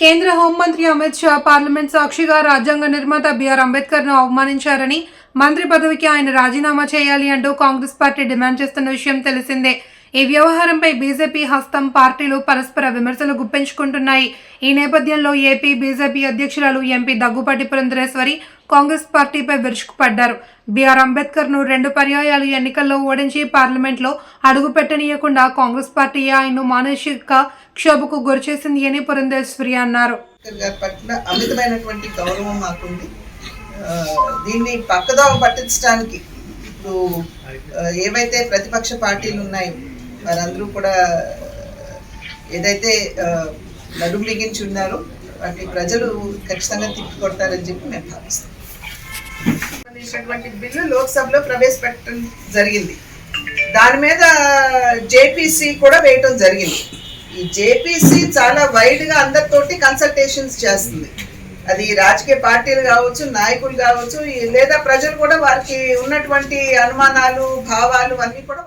కేంద్ర హోంమంత్రి అమిత్ షా పార్లమెంట్ సాక్షిగా రాజ్యాంగ నిర్మాత బిఆర్ అంబేద్కర్ను అవమానించారని మంత్రి పదవికి ఆయన రాజీనామా చేయాలి అంటూ కాంగ్రెస్ పార్టీ డిమాండ్ చేస్తున్న విషయం తెలిసిందే. ఈ వ్యవహారంపై బీజేపీ హస్తం పార్టీలు పరస్పర విమర్శలు గుప్పించుకుంటున్నాయి. ఈ నేపథ్యంలో ఏపీ బీజేపీ అధ్యక్షురాలు ఎంపీ దగ్గుపాటి పురంధరేశ్వరి కాంగ్రెస్ పార్టీపై విరుచుకుపడ్డారు. బిఆర్ అంబేద్కర్ను రెండు పర్యాయాలు ఎన్నికల్లో ఓడించి పార్లమెంట్లో అడుగుపెట్టనీయకుండా కాంగ్రెస్ పార్టీ ఆయన్ను మానసిక క్షోభకు గురిచేసింది అని పురంధేశ్వరి అన్నారు. పట్ల అమితమైనటువంటి గౌరవం మాకుంది. దీన్ని పక్కదోవ పట్టించడానికి ఇప్పుడు ఏవైతే ప్రతిపక్ష పార్టీలు ఉన్నాయో వారందరూ కూడా ఏదైతే ఆ, నడుం బిగించి ఉన్నారో వాటిని ప్రజలు ఖచ్చితంగా తిప్పి కొడతారని చెప్పి మేము భావిస్తాం బిల్లు లోక్సభలో ప్రవేశపెట్టడం జరిగింది. దాని మీద జేపీసీ కూడా వేయటం జరిగింది. ఈ జేపీసీ చాలా వైడ్గా అందరితోటి కన్సల్టేషన్స్ చేస్తుంది. అది రాజకీయ పార్టీలు కావచ్చు నాయకులు కావచ్చు లేదా ప్రజలు కూడా వారికి ఉన్నటువంటి అనుమానాలు భావాలు అన్నీ కూడా